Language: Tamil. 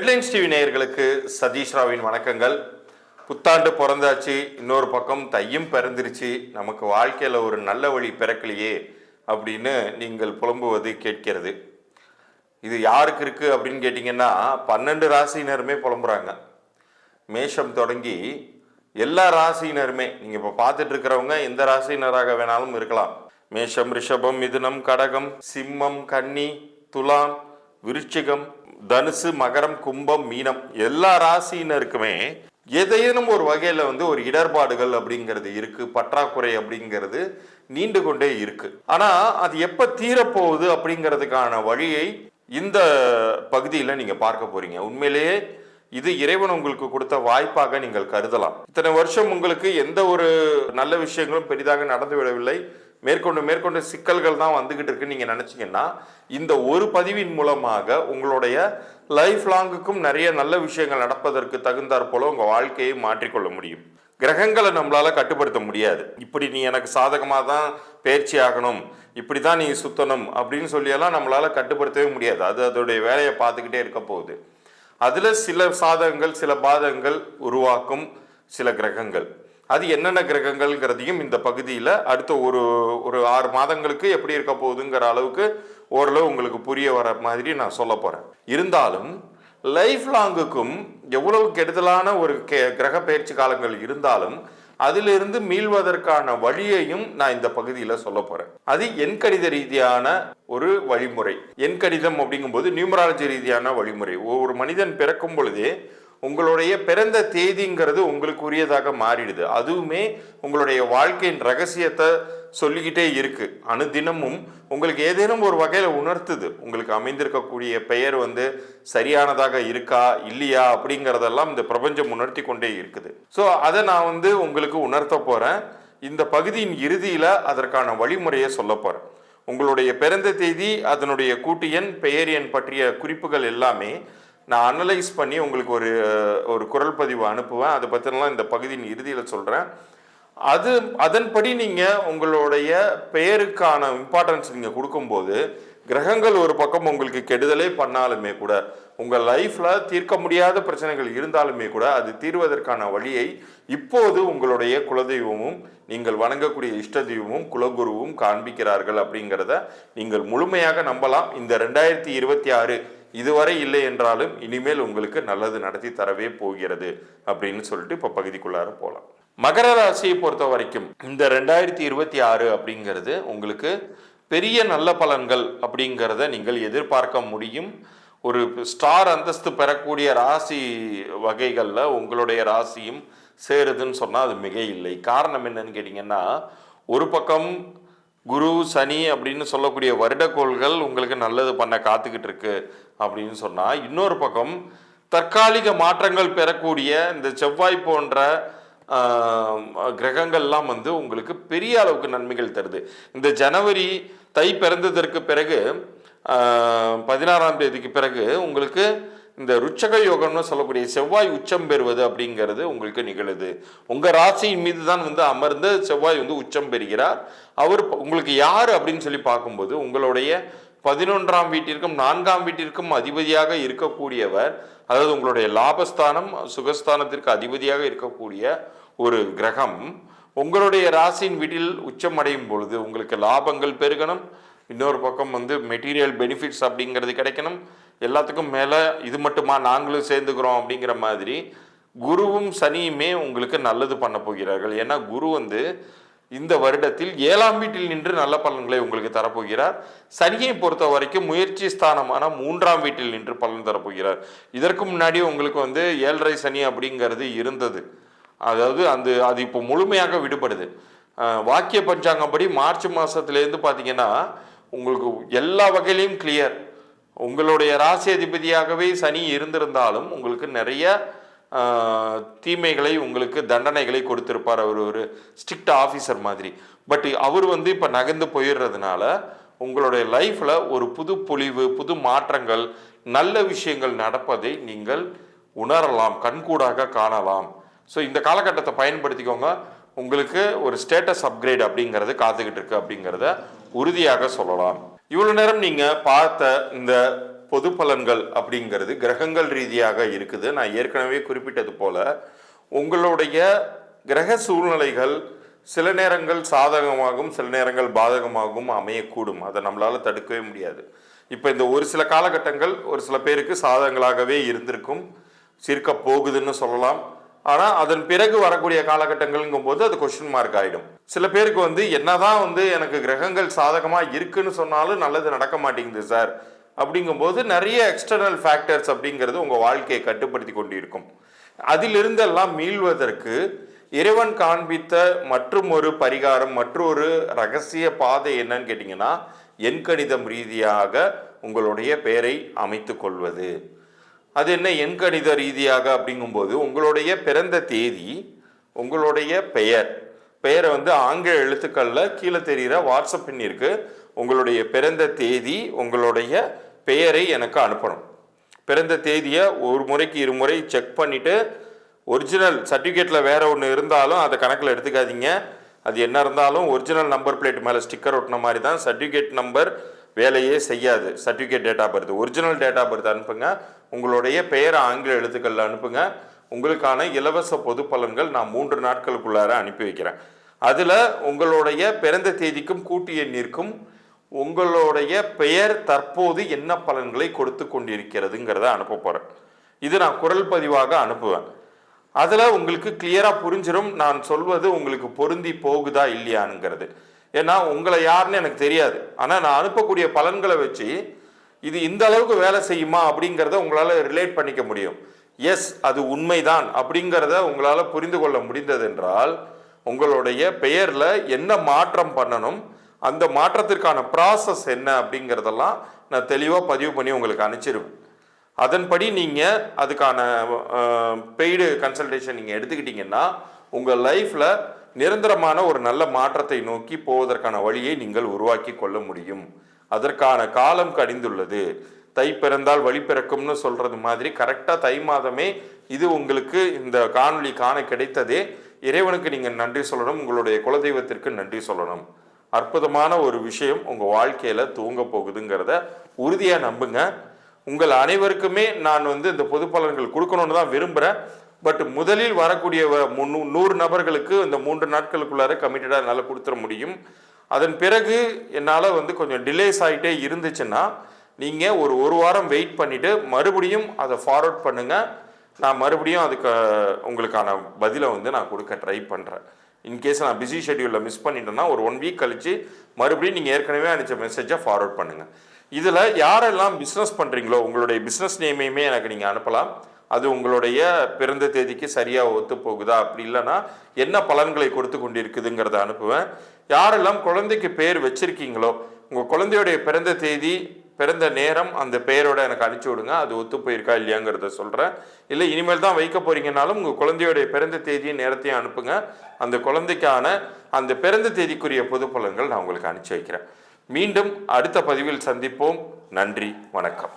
ஹெட்லைன்ஸ் டிவி நேயர்களுக்கு சதீஷ் ராவின் வணக்கங்கள். புத்தாண்டு பிறந்தாச்சு இன்னொரு பக்கம் தையும் பிறந்துருச்சு. நமக்கு வாழ்க்கையில் ஒரு நல்ல வழி பிறக்கலையே அப்படின்னு நீங்கள் புலம்புவது கேட்கிறது. இது யாருக்கு இருக்கு அப்படின்னு கேட்டிங்கன்னா பன்னெண்டு ராசியினருமே புலம்புறாங்க. மேஷம் தொடங்கி எல்லா ராசியினருமே நீங்கள் இப்போ பார்த்துட்டு இருக்கிறவங்க எந்த ராசியினராக வேணாலும் இருக்கலாம். மேஷம் ரிஷபம் மிதுனம் கடகம் சிம்மம் கன்னி துலாம் விருச்சிகம் தனுசு மகரம் கும்பம் மீனம் எல்லா ராசியினருக்குமே ஏதேனும் ஒரு வகையில் வந்து ஒரு இடர்பாடுகள் அப்படிங்கிறது இருக்கு பற்றாக்குறை அப்படிங்கிறது நீண்டு கொண்டே இருக்கு. ஆனா அது எப்ப தீரப்போகுது அப்படிங்கிறதுக்கான வழியை இந்த பகுதியில் நீங்க பார்க்க போறீங்க. உண்மையிலேயே இது இறைவன் உங்களுக்கு கொடுத்த வாய்ப்பாக நீங்கள் கருதலாம். இத்தனை வருஷம் உங்களுக்கு எந்த ஒரு நல்ல விஷயங்களும் பெரிதாக நடந்து விடவில்லை. மேற்கொண்டு மேற்கொண்டு சிக்கல்கள் தான் வந்துகிட்டு இருக்குன்னு நீங்க நினைச்சீங்கன்னா இந்த ஒரு பதிவின் மூலமாக உங்களுடைய லைஃப் லாங்குக்கும் நிறைய நல்ல விஷயங்கள் நடப்பதற்கு தகுந்தாற் போல உங்க வாழ்க்கையை மாற்றிக்கொள்ள முடியும். கிரகங்களை நம்மளால கட்டுப்படுத்த முடியாது. இப்படி நீ எனக்கு சாதகமாக தான் பயிற்சி ஆகணும் இப்படி தான் நீ சுத்தணும் அப்படின்னு சொல்லியெல்லாம் நம்மளால கட்டுப்படுத்தவே முடியாது. அது அதோடைய வேலையை பார்த்துக்கிட்டே இருக்க போகுது. அதில் சில சாதகங்கள் சில பாதகங்கள் உருவாக்கும் சில கிரகங்கள். அது என்னென்ன கிரகங்கள்ங்கிறதையும் இந்த பகுதியில் அடுத்த ஒரு ஒரு ஆறு மாதங்களுக்கு எப்படி இருக்க போகுதுங்கிற அளவுக்கு ஓரளவு உங்களுக்கு புரிய வர மாதிரி நான் சொல்ல போகிறேன் இருந்தாலும் லைஃப் லாங்குக்கும் எவ்வளவு கெடுதலான ஒரு கே கிரக பயிற்சி காலங்கள் இருந்தாலும் அதிலிருந்து மீள்வதற்கான வழியையும் நான் இந்த பகுதியில் சொல்ல போகிறேன் அது எண்கணித ரீதியான ஒரு வழிமுறை. எண்கணிதம் அப்படிங்கும்போது நியூமராலஜி ரீதியான வழிமுறை. ஒவ்வொரு மனிதன் பிறக்கும் பொழுதே உங்களுடைய பிறந்த தேதிங்கிறது உங்களுக்கு உரியதாக மாறிடுது. அதுவுமே உங்களுடைய வாழ்க்கையின் ரகசியத்தை சொல்லிக்கிட்டே இருக்கு. அனுதினமும் உங்களுக்கு ஏதேனும் ஒரு வகையில் உணர்த்துது. உங்களுக்கு அமைந்திருக்கக்கூடிய பெயர் வந்து சரியானதாக இருக்கா இல்லையா அப்படிங்கிறதெல்லாம் இந்த பிரபஞ்சம் உணர்த்தி கொண்டே இருக்குது. ஸோ அதை நான் வந்து உங்களுக்கு உணர்த்த போகிறேன் இந்த பகுதியின் இறுதியில் அதற்கான வழிமுறையை சொல்ல போகிறேன் உங்களுடைய பிறந்த தேதி அதனுடைய கூட்டு எண் பெயர் எண் பற்றிய குறிப்புகள் எல்லாமே நான் அனலைஸ் பண்ணி உங்களுக்கு ஒரு ஒரு குரல் பதிவு அனுப்புவேன். அதை பற்றினலாம் இந்த பகுதியின் இறுதியில் சொல்கிறேன் அது அதன்படி நீங்கள் உங்களுடைய பெயருக்கான இம்பார்ட்டன்ஸ் நீங்கள் கொடுக்கும்போது கிரகங்கள் ஒரு பக்கம் உங்களுக்கு கெடுதலே பண்ணாலுமே கூட உங்கள் லைஃப்பில் தீர்க்க முடியாத பிரச்சனைகள் இருந்தாலுமே கூட அது தீர்வதற்கான வழியை இப்போது உங்களுடைய குலதெய்வமும் நீங்கள் வணங்கக்கூடிய இஷ்ட தெய்வமும் குலகுருவும் காண்பிக்கிறார்கள் அப்படிங்கிறத நீங்கள் முழுமையாக நம்பலாம். இந்த ரெண்டாயிரத்தி இருபத்தி ஆறு இதுவரை இல்லை என்றாலும் இனிமேல் உங்களுக்கு நல்லது நடத்தி தரவே போகிறது அப்படின்னு சொல்லிட்டு இப்போ பகுதிக்குள்ளார போகலாம் மகர ராசியை பொறுத்த வரைக்கும் இந்த ரெண்டாயிரத்தி இருபத்தி ஆறு அப்படிங்கிறது உங்களுக்கு பெரிய நல்ல பலன்கள் அப்படிங்கிறத நீங்கள் எதிர்பார்க்க முடியும். ஒரு ஸ்டார் அந்தஸ்து பெறக்கூடிய ராசி வகைகளில் உங்களுடைய ராசியும் சேருதுன்னு சொன்னால் அது மிக இல்லை காரணம் என்னன்னு கேட்டிங்கன்னா ஒரு பக்கம் குரு சனி அப்படின்னு சொல்லக்கூடிய வருடக்கோள்கள் உங்களுக்கு நல்லது பண்ண காத்துக்கிட்டு இருக்கு அப்படின்னு சொன்னால் இன்னொரு பக்கம் தற்காலிக மாற்றங்கள் பெறக்கூடிய இந்த செவ்வாய் போன்ற கிரகங்கள்லாம் வந்து உங்களுக்கு பெரிய அளவுக்கு நன்மைகள் தருது. இந்த ஜனவரி தை பிறந்ததற்கு பிறகு பதினாறாம் தேதிக்கு பிறகு உங்களுக்கு இந்த ருச்சக யோகம்னு சொல்லக்கூடிய செவ்வாய் உச்சம் பெறுவது அப்படிங்கிறது உங்களுக்கு நிகழுது. உங்கள் ராசியின் மீது தான் வந்து அமர்ந்து செவ்வாய் வந்து உச்சம் பெறுகிறார். அவர் உங்களுக்கு யார் அப்படின்னு சொல்லி பார்க்கும்போது உங்களுடைய பதினொன்றாம் வீட்டிற்கும் நான்காம் வீட்டிற்கும் அதிபதியாக இருக்கக்கூடியவர் அதாவது உங்களுடைய லாபஸ்தானம் சுகஸ்தானத்திற்கு அதிபதியாக இருக்கக்கூடிய ஒரு கிரகம் உங்களுடைய ராசியின் வீட்டில் உச்சம் அடையும் பொழுது உங்களுக்கு லாபங்கள் பெருகணும். இன்னொரு பக்கம் வந்து மெட்டீரியல் பெனிஃபிட்ஸ் அப்படிங்கிறது கிடைக்கணும். எல்லாத்துக்கும் மேலே இது மட்டுமா நாங்களும் சேர்ந்துக்கிறோம் அப்படிங்கிற மாதிரி குருவும் சனியுமே உங்களுக்கு நல்லது பண்ண போகிறார்கள். ஏன்னா குரு வந்து இந்த வருடத்தில் ஏழாம் வீட்டில் நின்று நல்ல பலன்களை உங்களுக்கு தரப்போகிறார். சனியை பொறுத்த வரைக்கும் முயற்சி ஸ்தானமான மூன்றாம் வீட்டில் நின்று பலன் தரப்போகிறார். இதற்கு முன்னாடி உங்களுக்கு வந்து ஏழரை சனி அப்படிங்கிறது இருந்தது. அதாவது அந்த அது இப்போ முழுமையாக விடுபடுது. வாக்கிய பஞ்சாங்கப்படி மார்ச் மாதத்துலேருந்து பார்த்தீங்கன்னா உங்களுக்கு எல்லா வகையிலையும் கிளியர் உங்களுடைய ராசி அதிபதியாகவே சனி இருந்திருந்தாலும் உங்களுக்கு நிறைய தீமைகளை உங்களுக்கு தண்டனைகளை கொடுத்திருப்பார். அவர் ஒரு ஸ்ட்ரிக்ட் ஆஃபீஸர் மாதிரி. பட் அவர் வந்து இப்போ நகர்ந்து போயிடுறதுனால உங்களுடைய லைஃப்பில் ஒரு புது பொலிவு புது மாற்றங்கள் நல்ல விஷயங்கள் நடப்பதை நீங்கள் உணரலாம் கண்கூடாக காணலாம். ஸோ இந்த காலகட்டத்தை பயன்படுத்திக்கோங்க. உங்களுக்கு ஒரு ஸ்டேட்டஸ் அப்கிரேட் அப்படிங்கிறது காத்துக்கிட்டு இருக்கு அப்படிங்கிறத உறுதியாக சொல்லலாம். இவ்வளவு நேரம் நீங்க பார்த்த இந்த பொது பலன்கள் அப்படிங்கிறது கிரகங்கள் ரீதியாக இருக்குது. நான் ஏற்கனவே குறிப்பிட்டது போல உங்களுடைய கிரக சூழ்நிலைகள் சில நேரங்கள் சாதகமாகவும் சில நேரங்கள் பாதகமாகவும் அமையக்கூடும். அதை நம்மளால தடுக்கவே முடியாது. இப்போ இந்த ஒரு சில காலகட்டங்கள் ஒரு சில பேருக்கு சாதகங்களாகவே இருந்திருக்கும். சிரிக்க போகுதுன்னு சொல்லலாம். ஆனால் அதன் பிறகு வரக்கூடிய காலகட்டங்கள்ங்கும் போது அது கொஸ்டின் மார்க் ஆகிடும் சில பேருக்கு வந்து என்னதான் வந்து எனக்கு கிரகங்கள் சாதகமாக இருக்குன்னு சொன்னாலும் நல்லது நடக்க மாட்டேங்குது சார் அப்படிங்கும்போது நிறைய எக்ஸ்டர்னல் ஃபேக்டர்ஸ் அப்படிங்கிறது உங்கள் வாழ்க்கையை கட்டுப்படுத்தி கொண்டிருக்கும். அதிலிருந்தெல்லாம் மீள்வதற்கு இறைவன் காண்பித்த மற்றும் ஒரு பரிகாரம் மற்றொரு ரகசிய பாதை என்னன்னு கேட்டிங்கன்னா எண்கணிதம் ரீதியாக உங்களுடைய பெயரை அமைத்து கொள்வது. அது என்ன எண்கணித ரீதியாக அப்படிங்கும்போது உங்களுடைய பிறந்த தேதி உங்களுடைய பெயர். பெயரை வந்து ஆங்கில எழுத்துக்களில் கீழே தெரிகிற வாட்ஸ்அப் எண் உங்களுடைய பிறந்த தேதி உங்களுடைய பெயரை எனக்கு அனுப்பணும். பிறந்த தேதியை ஒரு முறைக்கு இருமுறை செக் பண்ணிவிட்டு ஒரிஜினல் சர்டிஃபிகேட்டில் வேறு ஒன்று இருந்தாலும் அதை கணக்கில் எடுத்துக்காதீங்க. அது என்ன இருந்தாலும் ஒரிஜினல் நம்பர் பிளேட் மேலே ஸ்டிக்கர் ஒட்டின மாதிரி தான் சர்டிஃபிகேட் நம்பர் வேலையே செய்யாது. Certificate date of birth original date of birth அனுப்புங்க. உங்களுடைய பெயர் ஆங்கில எழுத்துக்களில் அனுப்புங்க. உங்களுக்கான இலவச பொது பலன்கள் நான் மூன்று நாட்களுக்குள்ளார அனுப்பி வைக்கிறேன். அதில் உங்களுடைய பிறந்த தேதிக்கும் கூட்டு எண்ணிற்கும் உங்களுடைய பெயர் தற்போது என்ன பலன்களை கொடுத்து கொண்டிருக்கிறதுங்கிறத அனுப்ப போகிறேன் இது நான் குரல் பதிவாக அனுப்புவேன். அதில் உங்களுக்கு கிளியராக புரிஞ்சிடும் நான் சொல்வது உங்களுக்கு பொருந்தி போகுதா இல்லையானுங்கிறது. ஏன்னா உங்களை யாருன்னு எனக்கு தெரியாது. ஆனால் நான் அனுப்பக்கூடிய பலன்களை வச்சு இது இந்த அளவுக்கு வேலை செய்யுமா அப்படிங்கிறத உங்களால் ரிலேட் பண்ணிக்க முடியும். எஸ் அது உண்மைதான் அப்படிங்கிறத உங்களால் புரிந்து கொள்ள முடிந்தது என்றால் உங்களுடைய பெயரில் என்ன மாற்றம் பண்ணணும் அந்த மாற்றத்திற்கான ப்ராசஸ் என்ன அப்படிங்கிறதெல்லாம் நான் தெளிவாக பதிவு பண்ணி உங்களுக்கு அனுப்பிச்சிருவேன். அதன்படி நீங்கள் அதுக்கான பெய்டு கன்சல்டேஷன் நீங்கள் எடுத்துக்கிட்டீங்கன்னா உங்கள் லைஃப்பில் நிரந்தரமான ஒரு நல்ல மாற்றத்தை நோக்கி போவதற்கான வழியை நீங்கள் உருவாக்கி கொள்ள முடியும். அதற்கான காலம் கடிந்துள்ளது. தை பிறந்தால் வழி பிறக்கும்னு சொல்றது மாதிரி கரெக்டாக தை மாதமே இது உங்களுக்கு இந்த காணொளி காண கிடைத்ததே. இறைவனுக்கு நீங்கள் நன்றி சொல்லணும் உங்களுடைய குலதெய்வத்திற்கு நன்றி சொல்லணும். அற்புதமான ஒரு விஷயம் உங்கள் வாழ்க்கையில் தூங்க போகுதுங்கிறத உறுதியாக நம்புங்க. உங்கள் அனைவருக்குமே நான் வந்து இந்த பொது பலன்கள் கொடுக்கணும்னு தான் விரும்புகிறேன் பட் முதலில் வரக்கூடிய வ- முன்னூ- நூறு நபர்களுக்கு இந்த மூன்று நாட்களுக்குள்ளார கமிட்டடாக என்னால் கொடுத்துட முடியும். அதன் பிறகு என்னால் வந்து கொஞ்சம் டிலேஸ் ஆகிட்டே இருந்துச்சுன்னா நீங்கள் ஒரு ஒரு வாரம் வெயிட் பண்ணிவிட்டு மறுபடியும் அதை ஃபார்வர்ட் பண்ணுங்கள் நான் மறுபடியும் அதுக்கு உங்களுக்கான பதிலை வந்து நான் கொடுக்க ட்ரை பண்ணுறேன் இன்கேஸ் நான் பிஸி ஷெடியூலில் மிஸ் பண்ணிட்டேன்னா ஒரு ஒன் வீக் கழித்து மறுபடியும் நீங்கள் ஏற்கனவே அனுப்பிச்ச மெசேஜை ஃபார்வர்ட் பண்ணுங்கள் இதில் யாரெல்லாம் பிஸ்னஸ் பண்ணுறீங்களோ உங்களுடைய பிஸ்னஸ் நேமையுமே எனக்கு நீங்கள் அனுப்பலாம். அது உங்களுடைய பிறந்த தேதிக்கு சரியாக ஒத்து போகுதா அப்படி இல்லைன்னா என்ன பலன்களை கொடுத்து கொண்டிருக்குதுங்கிறத அனுப்புவேன். யாரெல்லாம் குழந்தைக்கு பேர் வச்சிருக்கீங்களோ உங்கள் குழந்தையுடைய பிறந்த தேதி பிறந்த நேரம் அந்த பெயரோட எனக்கு அனுப்பிச்சி விடுங்க. அது ஒத்து போயிருக்கா இல்லையாங்கிறத சொல்கிறேன் இல்லை இனிமேல் தான் வைக்க போறீங்கனாலும் உங்கள் குழந்தையுடைய பிறந்த தேதியும் நேரத்தையும் அனுப்புங்க. அந்த குழந்தைக்கான அந்த பிறந்த தேதிக்குரிய பொது பலன்கள் நான் உங்களுக்கு அனுப்பிச்சி வைக்கிறேன். மீண்டும் அடுத்த பதிவில் சந்திப்போம். நன்றி வணக்கம்.